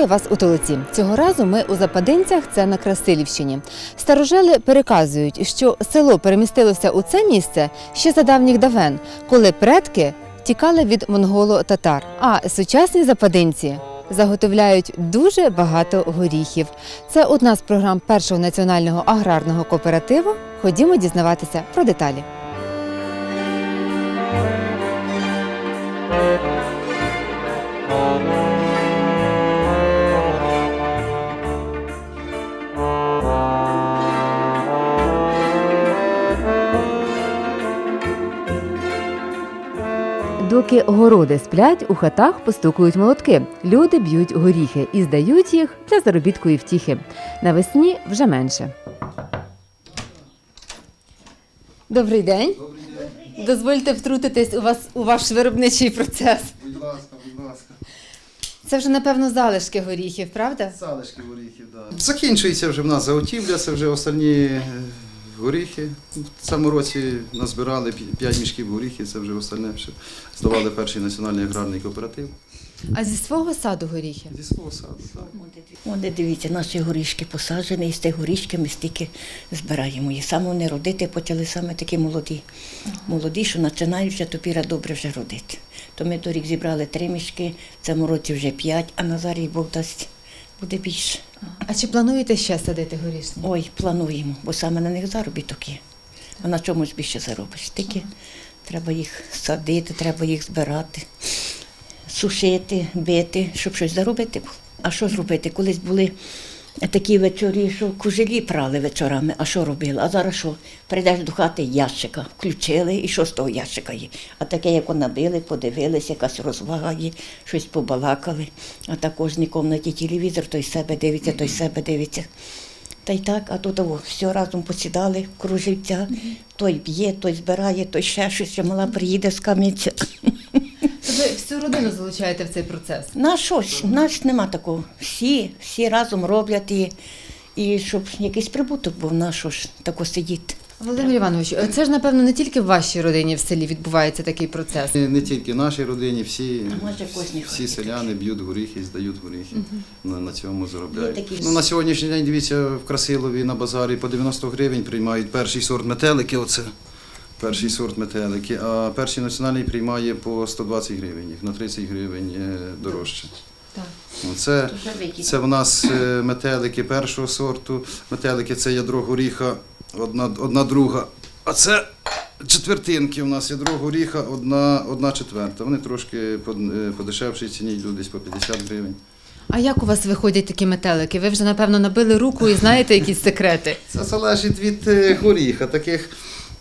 Вітаю вас у Толоці. Цього разу ми у Западинцях, це на Красилівщині. Старожили переказують, що село перемістилося у це місце ще за давніх давен, коли предки тікали від монголо-татар. А сучасні западинці заготовляють дуже багато горіхів. Це одна з програм першого національного аграрного кооперативу. Ходімо дізнаватися про деталі. Доки городи сплять, у хатах постукують молотки. Люди б'ють горіхи і здають їх для заробітку і втіхи. Навесні вже менше. Добрий день. Дозвольте втрутитись у вас у ваш виробничий процес. Будь ласка, будь ласка. Це вже напевно залишки горіхів, правда? Залишки горіхів, так. Да. Закінчується вже в нас заготівля, це вже останні е, горіхи. В цьому році назбирали 5 мішків горіхів, це вже остальне. Що здавали перший національний аграрний кооператив. А зі свого саду горіхи. Зі свого саду. Так. Вони дивіться, наші горішки посаджені, і з тих горішків ми стільки збираємо. І саме вони родити почали саме такі молоді. Молоді, що починають вже тепер добре вже родити. То ми торік зібрали три мішки, в цьому році вже п'ять, а на зарі Бог дасть буде більше. А чи плануєте ще садити горішні? Ой, плануємо, бо саме на них заробіток є. А на чомусь більше заробиш. Тільки треба їх садити, треба їх збирати, сушити, бити, щоб щось заробити було. А що зробити? Колись були такі вечорі, що кужелі прали вечорами, а що робили? А зараз що? Прийдеш до хати ящика, включили, і що з того ящика є? А таке, як набили, подивилися, якась розвага є, щось побалакали. А також кожній кімнаті телевізор, той себе дивиться, той себе дивиться. Та й так, а тут того все разом посідали, круживця, той б'є, той збирає, той ще щось, я мала приїде з камінця. Ви всю родину залучаєте в цей процес. На щось, нас нема такого. Всі, всі разом роблять і, і щоб якийсь прибуток був, на що ж тако сидіти. Володимир Іванович, це ж напевно не тільки в вашій родині в селі відбувається такий процес. І Не тільки в нашій родині, всі, всі селяни б'ють горіхи, здають горіхи. На, на цьому заробляють. такі Ну, на сьогоднішній день, дивіться, в Красилові на базарі по 90 гривень приймають перший сорт метелики. Оце. Перший сорт метелики, а перший національний приймає по 120 гривень, на 30 гривень е, дорожче. Так. Ну, Це, це в нас е, метелики першого сорту. Метелики це ядро горіха, одна, одна друга. А це четвертинки. У нас ядро горіха, одна, одна четверта. Вони трошки по, е, по дешевшій ціні йдуть десь по 50 гривень. А як у вас виходять такі метелики? Ви вже напевно набили руку і знаєте якісь секрети. Це залежить від е, горіха. Таких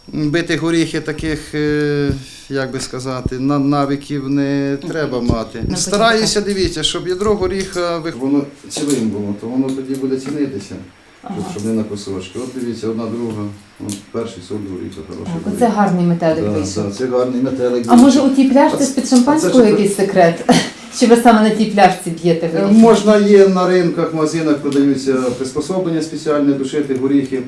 битих горіхи, таких, е, як би сказати, на- навиків не треба мати. Стараюся, дивіться, щоб ядро горіха воно цілим було, то воно тоді буде цінитися. Щоб, щоб не на кусочки. От дивіться, одна друга, от перший сорт горіха, хороший. горіх. гарний метелик Да, да, це гарний метелик. А може у тій пляшці з-під а це шампанського якийсь секрет? Чи ви саме на тій пляшці б'єте Е? Можна є на ринках, магазинах продаються приспособлення спеціальне душити горіхи.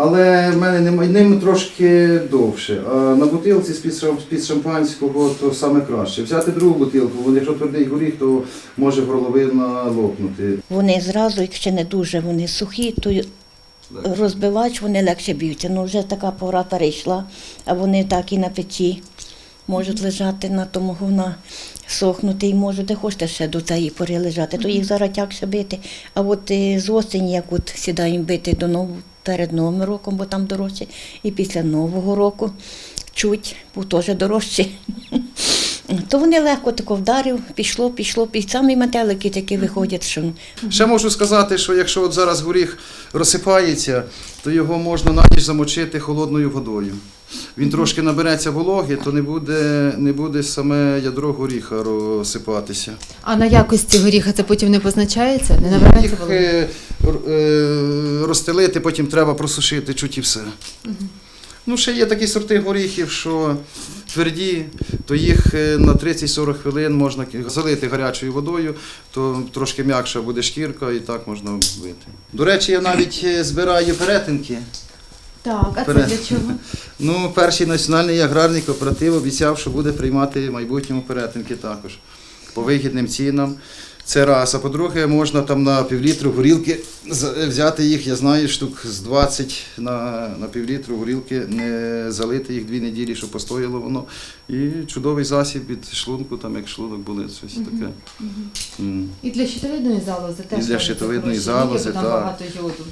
Але в мене немає ним трошки довше. А на бутилці з-під шампанського то саме краще. Взяти другу бутилку, бо якщо твердий горіх, то може горловина лопнути. Вони зразу, якщо не дуже, вони сухі, то розбивач вони легше б'ються. Ну вже така пора перейшла, а вони так і на печі можуть лежати на тому гуна сохнути і можуть де хочете ще до цієї пори лежати. То їх зараз тягше бити. А от е, з осені, як от сідаємо бити до нового перед новим роком, бо там дорожче, і після нового року чуть, бо теж дорожче. То вони легко тако вдарив, пішло, пішло, і самі метелики такі виходять, що Ще можу сказати, що якщо от зараз горіх розсипається, то його можна на ніч замочити холодною водою. Він трошки набереться вологи, то не буде, не буде саме ядро горіха розсипатися. А на якості горіха це потім не позначається? Не набирається Їх вологи? е, е, розстелити, потім треба просушити чуть і все. Ну, ще є такі сорти горіхів, що тверді, то їх е, на 30-40 хвилин можна залити гарячою водою, то трошки м'якша буде шкірка і так можна вбити. До речі, я навіть е, збираю перетинки. Так, а це для чого? Ну, перший національний аграрний кооператив обіцяв, що буде приймати в майбутньому перетинки також. по вигідним цінам. Це раз. А по-друге, можна там на півлітру горілки взяти їх, я знаю, штук з 20 на, на півлітру горілки, не залити їх дві неділі, щоб постояло воно. І чудовий засіб від шлунку, там як шлунок були, щось таке. М. І для щитовидної залози теж. І для щитовидної залози, так.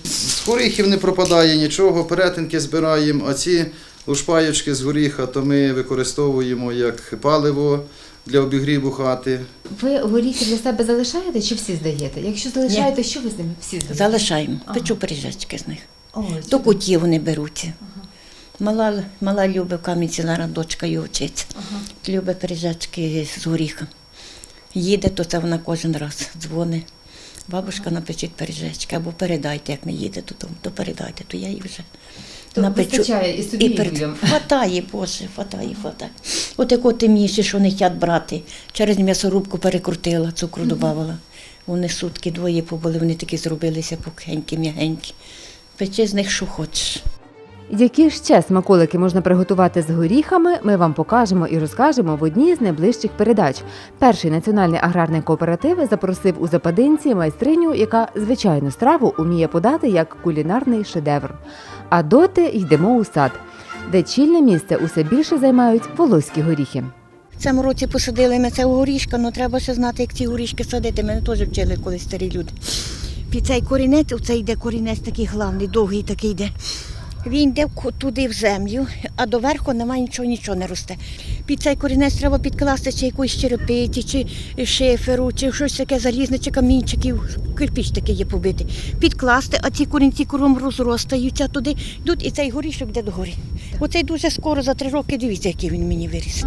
З горіхів не пропадає нічого, перетинки збираємо, а ці лушпайочки з горіха то ми використовуємо як паливо для обігріву хати. Ви горіхи для себе залишаєте чи всі здаєте? Якщо залишаєте, що ви з ними всі здаєте? Залишаємо, Ага. печу пиріжечки з них. Ой, До чудово. кутів вони беруть. Мала, мала любить в Кам'янці, зараз дочка її вчиться. Ага. Любить пиріжечки з горіха. Їде, то це вона кожен раз дзвонить. Бабушка напечіть пиріжечки, або передайте, як не їде додому, то передайте, то я їй вже То вистачає і собі, і перед- людям. Хватає, Боже, хватає, хватає. От як міші, що не хочуть брати, через м'ясорубку перекрутила, цукру додавала. Вони сутки двоє побули, вони такі зробилися пухенькі, м'ягенькі. Печи з них, що хочеш. Які ще смаколики можна приготувати з горіхами, ми вам покажемо і розкажемо в одній з найближчих передач. Перший національний аграрний кооператив запросив у Западинці майстриню, яка звичайну страву уміє подати як кулінарний шедевр. А доти йдемо у сад, де чільне місце усе більше займають волоські горіхи. В цьому році посадили ми цього горішка, але треба ще знати, як ці горішки садити. Мене теж вчили колись старі люди. Під цей корінець, оце йде корінець такий главний, довгий такий йде. Він йде туди в землю, а доверху немає нічого, нічого не росте. Під цей корінець треба підкласти чи якусь черепиці, чи шиферу, чи щось таке залізне, чи камінчиків, кирпіч такий є побитий. Підкласти, а ці корінці кором розростаються туди, йдуть, і цей горішок йде догорі. Оцей дуже скоро, за три роки, дивіться, який він мені виріс.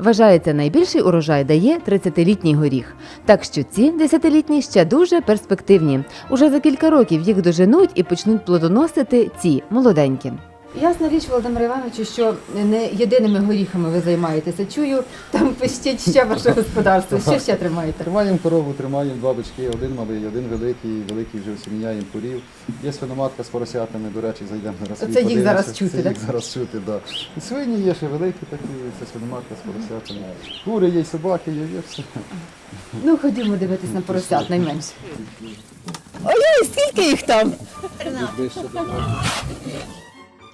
Вважається, найбільший урожай дає 30-літній горіх. Так що ці 10-літні ще дуже перспективні. Уже за кілька років їх доженуть і почнуть плодоносити ці молоденькі. Ясна річ, Володимир Івановичу, що не єдиними горіхами ви займаєтеся. Чую, там пищить ще ваше господарство. Що ще тримаєте? Тримаємо корову, тримаємо два бички, один малий, один великий, великий вже всі міняємо курів. Є свиноматка з поросятами, до речі, зайдемо зараз. Собі їх зараз чути, Це їх зараз чути, так. Да. І свині є ще великі такі, це свиноматка з поросятами. Кури є, собаки є, є все. Ну, ходімо дивитись на поросят найменше. Ой, скільки їх там?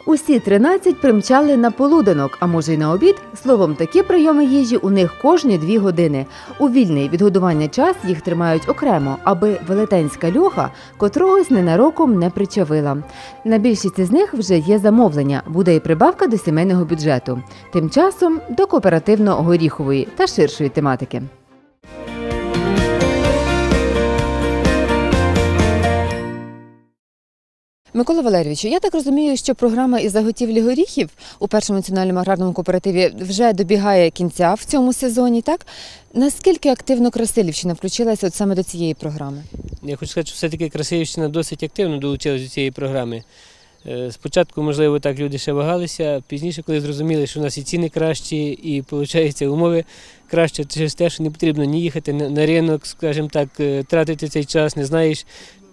Усі 13 примчали на полуденок, а може й на обід. Словом, такі прийоми їжі у них кожні дві години. У вільний від годування час їх тримають окремо, аби велетенська льоха котрогось ненароком не причавила. На більшість із них вже є замовлення, буде і прибавка до сімейного бюджету. Тим часом до кооперативно-горіхової та ширшої тематики. Микола Валерійовичу, я так розумію, що програма із заготівлі горіхів у першому національному аграрному кооперативі вже добігає кінця в цьому сезоні. Так наскільки активно Красилівщина включилася от саме до цієї програми? Я хочу сказати, що все-таки Красилівщина досить активно долучилась до цієї програми. Е, Спочатку, можливо, так люди ще вагалися, пізніше, коли зрозуміли, що у нас і ціни кращі, і виходить, умови краще через те, що не потрібно ні їхати на на ринок, скажімо так, е, тратити цей час, не знаєш.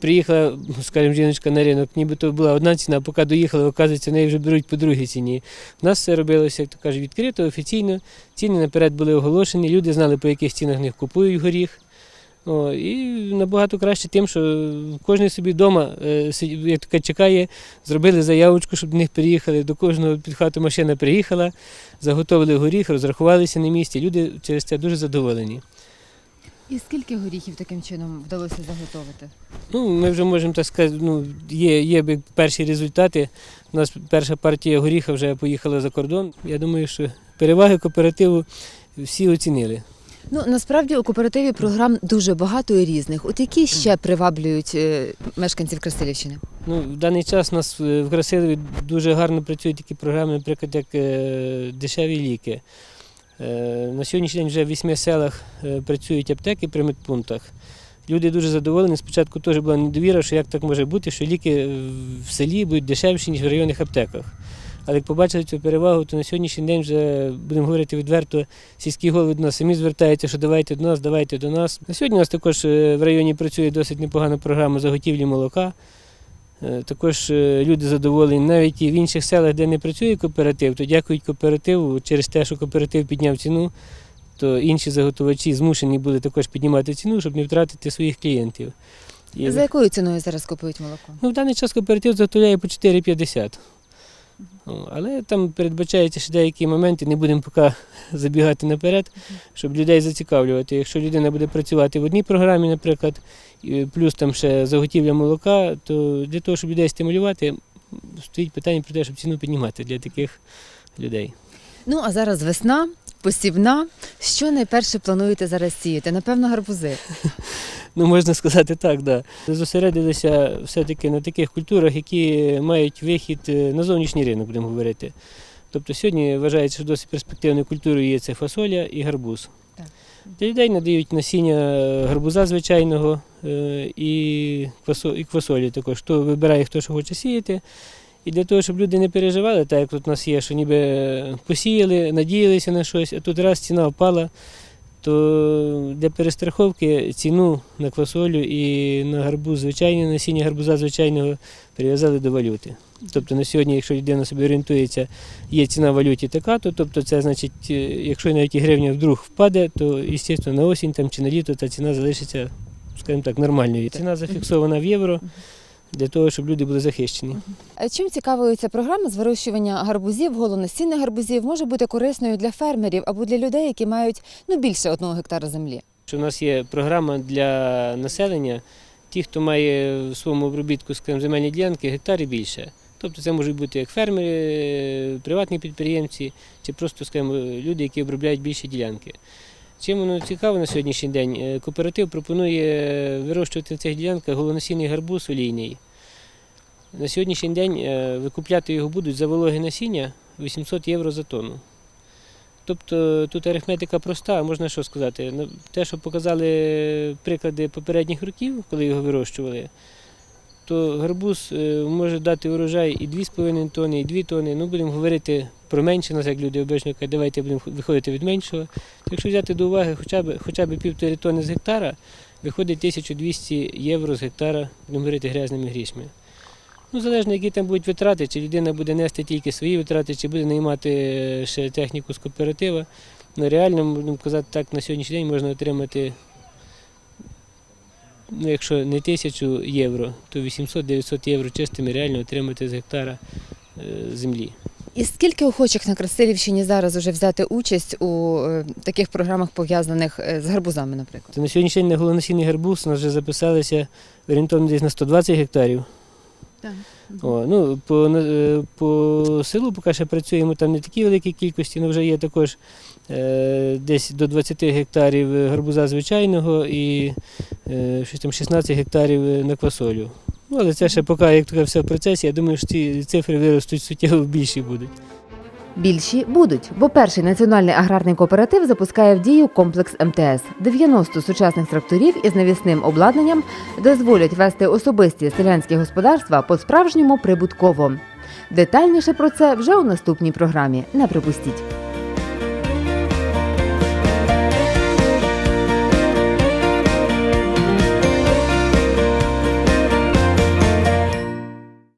Приїхала, скажімо, жіночка на ринок, нібито була одна ціна, а поки доїхала, оказується, неї вже беруть по другій ціні. У нас все робилося, як то кажуть, відкрито, офіційно. Ціни наперед були оголошені, люди знали, по яких цінах них купують горіх. О, і набагато краще тим, що кожен собі вдома як така чекає, зробили заявочку, щоб до них приїхали. До кожного під хату машина приїхала, заготовили горіх, розрахувалися на місці. Люди через це дуже задоволені. І скільки горіхів таким чином вдалося заготовити? Ну, ми вже можемо так сказати, ну, є, є перші результати. У нас перша партія горіха вже поїхала за кордон. Я думаю, що переваги кооперативу всі оцінили. Ну насправді у кооперативі програм дуже багато і різних. От які ще приваблюють е, мешканців Красилівщини? Ну, в даний час у нас е, в Красилові дуже гарно працюють такі програми, наприклад, як е, дешеві ліки. Е, на сьогоднішній день вже в вісьми селах е, працюють аптеки при медпунктах. Люди дуже задоволені. Спочатку теж була недовіра, що як так може бути, що ліки в селі будуть дешевші, ніж в районних аптеках. Але як побачили цю перевагу, то на сьогоднішній день вже будемо говорити відверто, сільські голови до нас самі звертаються, що давайте до нас, давайте до нас. На сьогодні у нас також е, в районі працює досить непогана програма заготівлі молока. Е, Також е, люди задоволені навіть і в інших селах, де не працює кооператив, то дякують кооперативу через те, що кооператив підняв ціну, то інші заготувачі змушені були також піднімати ціну, щоб не втратити своїх клієнтів. І За якою ціною зараз купують молоко? Ну, в даний час кооператив заготовляє по 4,50. О, Але там передбачаються ще деякі моменти, не будемо поки забігати наперед, щоб людей зацікавлювати. Якщо людина буде працювати в одній програмі, наприклад, плюс там ще заготівля молока, то для того, щоб людей стимулювати, стоїть питання про те, щоб ціну піднімати для таких людей. Ну а зараз весна, посівна. Що найперше плануєте зараз сіяти? Напевно, гарбузи. Ну, можна сказати так, да. Зосередилися все-таки на таких культурах, які мають вихід е, на зовнішній ринок, будемо говорити. Тобто сьогодні вважається, що досить перспективною культурою є це фасоля і гарбуз. Так. Для людей надають насіння гарбуза звичайного е, і квасо- і квасолі також. Хто вибирає, хто що хоче сіяти. І для того, щоб люди не переживали, так як тут у нас є, що ніби посіяли, надіялися на щось, а тут раз ціна впала, то для перестраховки ціну на квасолю і на гарбуз звичайний, насіння гарбуза звичайного прив'язали до валюти. Тобто на сьогодні, якщо людина собі орієнтується, є ціна в валюті така, то тобто це значить, е, якщо навіть і гривня вдруг впаде, то звісно на осінь там, чи на літо та ціна залишиться, скажімо так, нормальною. Ціна зафіксована в євро для того, щоб люди були захищені. Чим цікавою ця програма з вирощування гарбузів, голонасіння гарбузів може бути корисною для фермерів або для людей, які мають ну більше одного гектара землі? Що у нас є програма для населення, ті, хто має в своєму обробітку скажімо, земельні ділянки, гектар і більше. Тобто це можуть бути як фермери, приватні підприємці, чи просто скажімо, люди, які обробляють більші ділянки. Чим воно цікаво на сьогоднішній день? Е, Кооператив пропонує вирощувати на цих ділянках голоносінний гарбуз олійний. На сьогоднішній день е, викупляти його будуть за вологе насіння 800 євро за тонну. Тобто тут арифметика проста, можна що сказати. Те, що показали приклади попередніх років, коли його вирощували, то гарбуз е, може дати урожай і 2,5 тонни, і 2 тонни. Ну, будемо говорити про менше, нас як люди обично кажуть, давайте будемо виходити від меншого. Якщо взяти до уваги хоча б, хоча б півтори тонни з гектара, виходить 1200 євро з гектара, будемо говорити грязними грішми. Ну, залежно, які там будуть витрати, чи людина буде нести тільки свої витрати, чи буде наймати е, ще техніку з кооператива. Ну, реально, можна казати так, на сьогоднішній день можна отримати, ну, якщо не тисячу євро, то 800-900 євро чистими реально отримати з гектара е, землі. І скільки охочих на Красилівщині зараз уже взяти участь у е, таких програмах, пов'язаних е, з гарбузами, наприклад? На сьогоднішній день на голоносінний гарбуз у нас вже записалися орієнтовно десь на 120 гектарів. Так. О, ну, по, по селу поки ще працюємо, там не такі великі кількості, але вже є також десь до 20 гектарів гарбуза звичайного і е, щось там 16 гектарів на квасолю. Ну, але це ще поки як все в процесі, я думаю, що ці цифри виростуть суттєво більші будуть. Більші будуть, бо перший національний аграрний кооператив запускає в дію комплекс МТС. 90 сучасних тракторів із навісним обладнанням дозволять вести особисті селянські господарства по-справжньому прибутково. Детальніше про це вже у наступній програмі. Не припустіть.